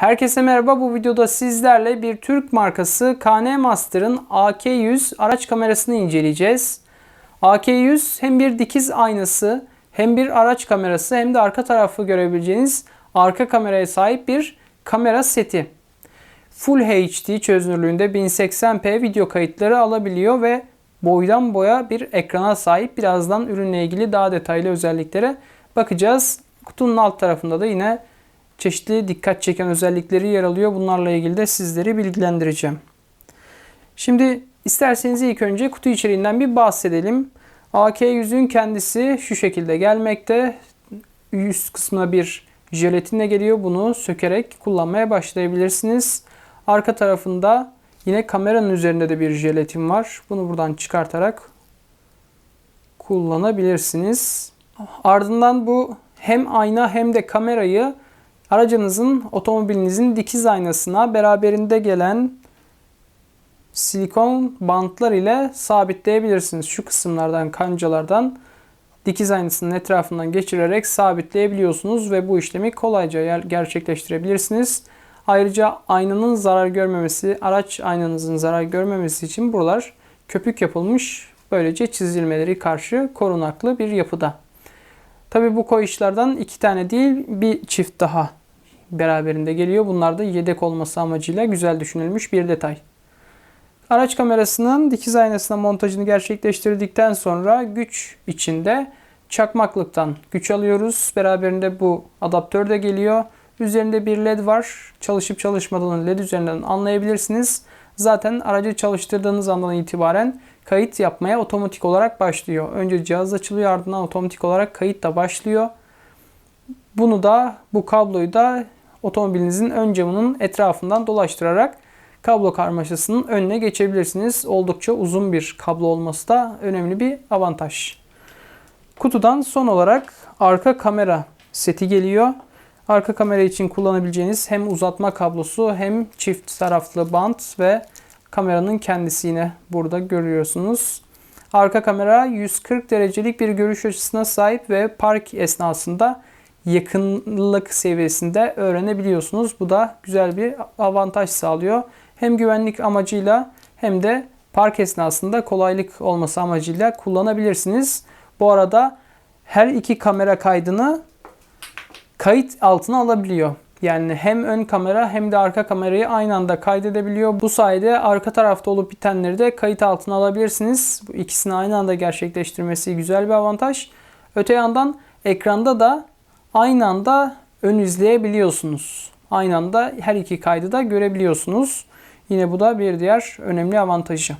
Herkese merhaba. Bu videoda sizlerle bir Türk markası KN Master'ın AK100 araç kamerasını inceleyeceğiz. AK100 hem bir dikiz aynası, hem bir araç kamerası hem de arka tarafı görebileceğiniz arka kameraya sahip bir kamera seti. Full HD çözünürlüğünde 1080p video kayıtları alabiliyor ve boydan boya bir ekrana sahip. Birazdan ürünle ilgili daha detaylı özelliklere bakacağız. Kutunun alt tarafında da yine çeşitli dikkat çeken özellikleri yer alıyor. Bunlarla ilgili de sizleri bilgilendireceğim. Şimdi isterseniz ilk önce kutu içeriğinden bir bahsedelim. AK100'ün kendisi şu şekilde gelmekte. Yüz kısmına bir jelatinle geliyor. Bunu sökerek kullanmaya başlayabilirsiniz. Arka tarafında yine kameranın üzerinde de bir jelatin var. Bunu buradan çıkartarak kullanabilirsiniz. Ardından bu hem ayna hem de kamerayı aracınızın, otomobilinizin dikiz aynasına beraberinde gelen silikon bantlar ile sabitleyebilirsiniz. Şu kısımlardan, kancalardan dikiz aynasının etrafından geçirerek sabitleyebiliyorsunuz ve bu işlemi kolayca gerçekleştirebilirsiniz. Ayrıca aynanın zarar görmemesi, araç aynanızın zarar görmemesi için buralar köpük yapılmış. Böylece çizilmeleri karşı korunaklı bir yapıda. Tabi bu koyuşlardan iki tane değil bir çift daha beraberinde geliyor. Bunlar da yedek olması amacıyla güzel düşünülmüş bir detay. Araç kamerasının dikiz aynasına montajını gerçekleştirdikten sonra güç içinde çakmaklıktan güç alıyoruz. Beraberinde bu adaptör de geliyor. Üzerinde bir led var. Çalışıp çalışmadığını led üzerinden anlayabilirsiniz. Zaten aracı çalıştırdığınız andan itibaren kayıt yapmaya otomatik olarak başlıyor. Önce cihaz açılıyor ardından otomatik olarak kayıt da başlıyor. Bunu da bu kabloyu da otomobilinizin ön camının etrafından dolaştırarak kablo karmaşasının önüne geçebilirsiniz. Oldukça uzun bir kablo olması da önemli bir avantaj. Kutudan son olarak arka kamera seti geliyor. Arka kamera için kullanabileceğiniz hem uzatma kablosu hem çift taraflı bant ve kameranın kendisi yine burada görüyorsunuz. Arka kamera 140 derecelik bir görüş açısına sahip ve park esnasında yakınlık seviyesinde öğrenebiliyorsunuz. Bu da güzel bir avantaj sağlıyor. Hem güvenlik amacıyla hem de park esnasında kolaylık olması amacıyla kullanabilirsiniz. Bu arada her iki kamera kaydını kayıt altına alabiliyor. Yani hem ön kamera hem de arka kamerayı aynı anda kaydedebiliyor. Bu sayede arka tarafta olup bitenleri de kayıt altına alabilirsiniz. Bu ikisini aynı anda gerçekleştirmesi güzel bir avantaj. Öte yandan ekranda da aynı anda ön izleyebiliyorsunuz. Aynı anda her iki kaydı da görebiliyorsunuz. Yine bu da bir diğer önemli avantajı.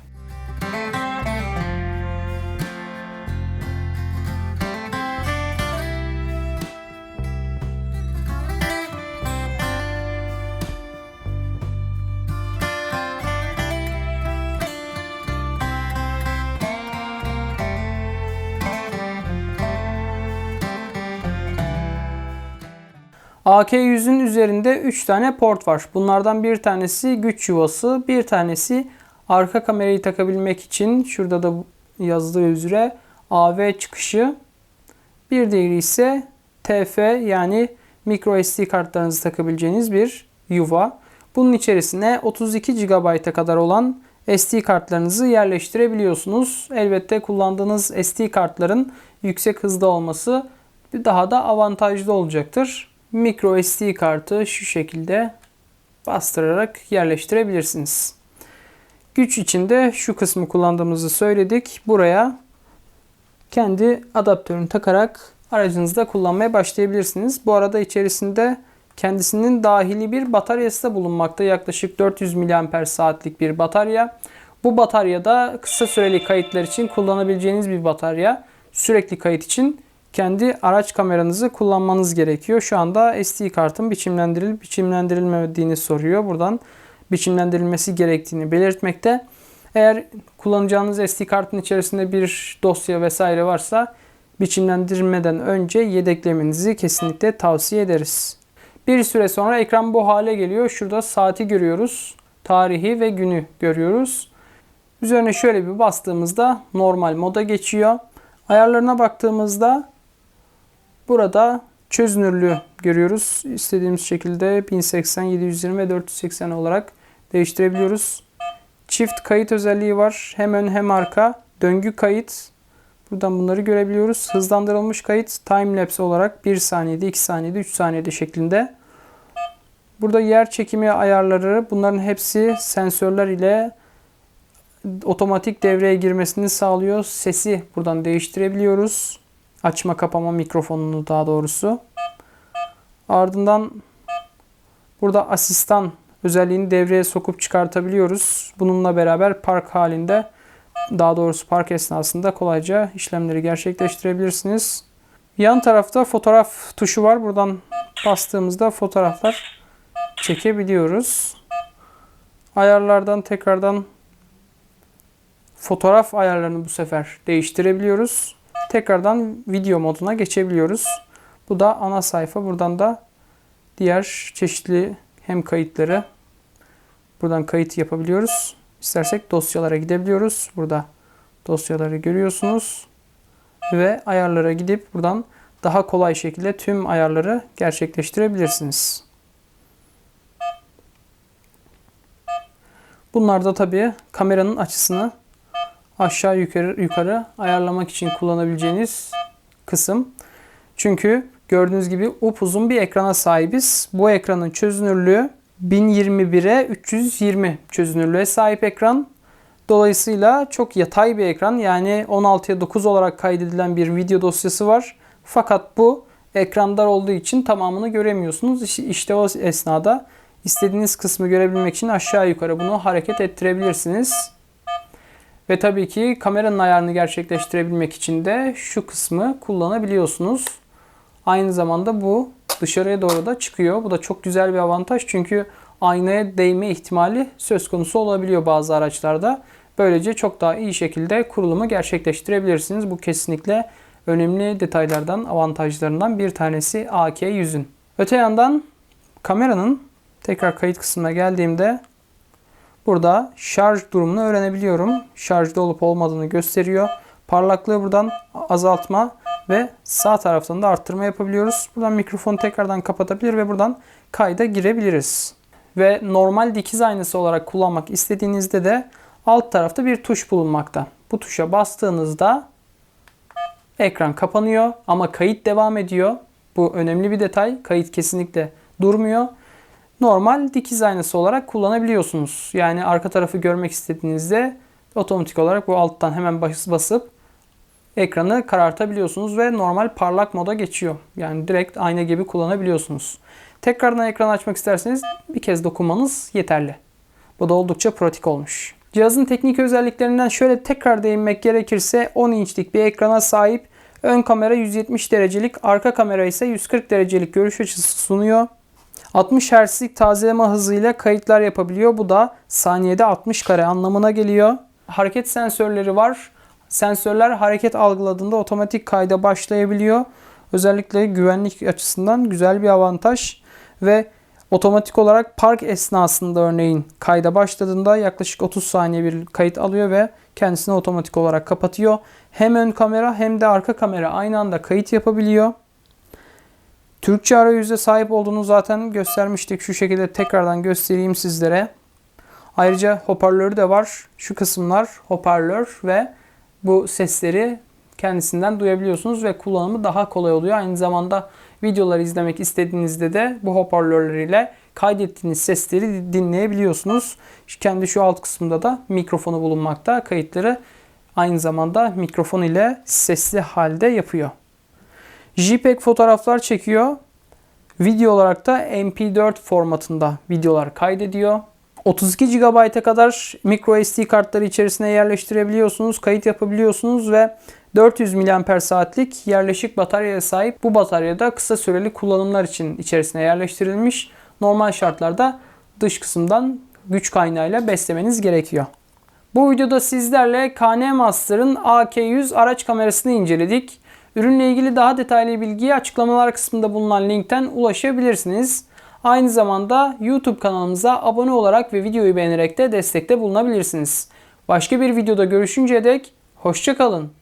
AK100'ün üzerinde 3 tane port var. Bunlardan bir tanesi güç yuvası, bir tanesi arka kamerayı takabilmek için şurada da yazdığı üzere AV çıkışı. Bir diğeri ise TF yani micro SD kartlarınızı takabileceğiniz bir yuva. Bunun içerisine 32 GB'a kadar olan SD kartlarınızı yerleştirebiliyorsunuz. Elbette kullandığınız SD kartların yüksek hızda olması daha da avantajlı olacaktır micro SD kartı şu şekilde bastırarak yerleştirebilirsiniz. Güç içinde şu kısmı kullandığımızı söyledik. Buraya kendi adaptörünü takarak aracınızda kullanmaya başlayabilirsiniz. Bu arada içerisinde kendisinin dahili bir bataryası da bulunmakta. Yaklaşık 400 mAh saatlik bir batarya. Bu bataryada kısa süreli kayıtlar için kullanabileceğiniz bir batarya. Sürekli kayıt için kendi araç kameranızı kullanmanız gerekiyor. Şu anda SD kartın biçimlendirilip biçimlendirilmediğini soruyor. Buradan biçimlendirilmesi gerektiğini belirtmekte. Eğer kullanacağınız SD kartın içerisinde bir dosya vesaire varsa biçimlendirmeden önce yedeklemenizi kesinlikle tavsiye ederiz. Bir süre sonra ekran bu hale geliyor. Şurada saati görüyoruz. Tarihi ve günü görüyoruz. Üzerine şöyle bir bastığımızda normal moda geçiyor. Ayarlarına baktığımızda Burada çözünürlüğü görüyoruz. İstediğimiz şekilde 1080, 720 ve 480 olarak değiştirebiliyoruz. Çift kayıt özelliği var. Hem ön hem arka. Döngü kayıt. Buradan bunları görebiliyoruz. Hızlandırılmış kayıt timelapse olarak 1 saniyede, 2 saniyede, 3 saniyede şeklinde. Burada yer çekimi ayarları bunların hepsi sensörler ile otomatik devreye girmesini sağlıyor. Sesi buradan değiştirebiliyoruz. Açma kapama mikrofonunu daha doğrusu. Ardından burada asistan özelliğini devreye sokup çıkartabiliyoruz. Bununla beraber park halinde daha doğrusu park esnasında kolayca işlemleri gerçekleştirebilirsiniz. Yan tarafta fotoğraf tuşu var. Buradan bastığımızda fotoğraflar çekebiliyoruz. Ayarlardan tekrardan fotoğraf ayarlarını bu sefer değiştirebiliyoruz. Tekrardan video moduna geçebiliyoruz. Bu da ana sayfa. Buradan da diğer çeşitli hem kayıtları buradan kayıt yapabiliyoruz. İstersek dosyalara gidebiliyoruz. Burada dosyaları görüyorsunuz. Ve ayarlara gidip buradan daha kolay şekilde tüm ayarları gerçekleştirebilirsiniz. Bunlar da tabii kameranın açısını aşağı yukarı yukarı ayarlamak için kullanabileceğiniz kısım. Çünkü gördüğünüz gibi upuzun bir ekrana sahibiz. Bu ekranın çözünürlüğü 1021'e 320 çözünürlüğe sahip ekran. Dolayısıyla çok yatay bir ekran. Yani 16'ya 9 olarak kaydedilen bir video dosyası var. Fakat bu ekran dar olduğu için tamamını göremiyorsunuz. İşte o esnada istediğiniz kısmı görebilmek için aşağı yukarı bunu hareket ettirebilirsiniz. Ve tabii ki kameranın ayarını gerçekleştirebilmek için de şu kısmı kullanabiliyorsunuz. Aynı zamanda bu dışarıya doğru da çıkıyor. Bu da çok güzel bir avantaj çünkü aynaya değme ihtimali söz konusu olabiliyor bazı araçlarda. Böylece çok daha iyi şekilde kurulumu gerçekleştirebilirsiniz. Bu kesinlikle önemli detaylardan, avantajlarından bir tanesi AK100'ün. Öte yandan kameranın tekrar kayıt kısmına geldiğimde burada şarj durumunu öğrenebiliyorum. Şarjda olup olmadığını gösteriyor. Parlaklığı buradan azaltma ve sağ taraftan da arttırma yapabiliyoruz. Buradan mikrofonu tekrardan kapatabilir ve buradan kayda girebiliriz. Ve normal dikiz aynası olarak kullanmak istediğinizde de alt tarafta bir tuş bulunmakta. Bu tuşa bastığınızda ekran kapanıyor ama kayıt devam ediyor. Bu önemli bir detay. Kayıt kesinlikle durmuyor. Normal dikiz aynası olarak kullanabiliyorsunuz. Yani arka tarafı görmek istediğinizde otomatik olarak bu alttan hemen basıp ekranı karartabiliyorsunuz ve normal parlak moda geçiyor. Yani direkt ayna gibi kullanabiliyorsunuz. Tekrardan ekran açmak isterseniz bir kez dokunmanız yeterli. Bu da oldukça pratik olmuş. Cihazın teknik özelliklerinden şöyle tekrar değinmek gerekirse 10 inçlik bir ekrana sahip. Ön kamera 170 derecelik, arka kamera ise 140 derecelik görüş açısı sunuyor. 60 Hz'lik tazeleme hızıyla kayıtlar yapabiliyor. Bu da saniyede 60 kare anlamına geliyor. Hareket sensörleri var. Sensörler hareket algıladığında otomatik kayda başlayabiliyor. Özellikle güvenlik açısından güzel bir avantaj ve otomatik olarak park esnasında örneğin kayda başladığında yaklaşık 30 saniye bir kayıt alıyor ve kendisini otomatik olarak kapatıyor. Hem ön kamera hem de arka kamera aynı anda kayıt yapabiliyor. Türkçe arayüze sahip olduğunu zaten göstermiştik. Şu şekilde tekrardan göstereyim sizlere. Ayrıca hoparlörü de var. Şu kısımlar hoparlör ve bu sesleri kendisinden duyabiliyorsunuz ve kullanımı daha kolay oluyor. Aynı zamanda videoları izlemek istediğinizde de bu hoparlörler ile kaydettiğiniz sesleri dinleyebiliyorsunuz. Kendi şu alt kısmında da mikrofonu bulunmakta. Kayıtları aynı zamanda mikrofon ile sesli halde yapıyor. JPEG fotoğraflar çekiyor. Video olarak da MP4 formatında videolar kaydediyor. 32 GB'a kadar micro SD kartları içerisine yerleştirebiliyorsunuz, kayıt yapabiliyorsunuz ve 400 mAh'lik yerleşik bataryaya sahip. Bu bataryada kısa süreli kullanımlar için içerisine yerleştirilmiş. Normal şartlarda dış kısımdan güç kaynağıyla beslemeniz gerekiyor. Bu videoda sizlerle KN Master'ın AK100 araç kamerasını inceledik. Ürünle ilgili daha detaylı bilgiyi açıklamalar kısmında bulunan linkten ulaşabilirsiniz. Aynı zamanda YouTube kanalımıza abone olarak ve videoyu beğenerek de destekte bulunabilirsiniz. Başka bir videoda görüşünceye dek hoşçakalın.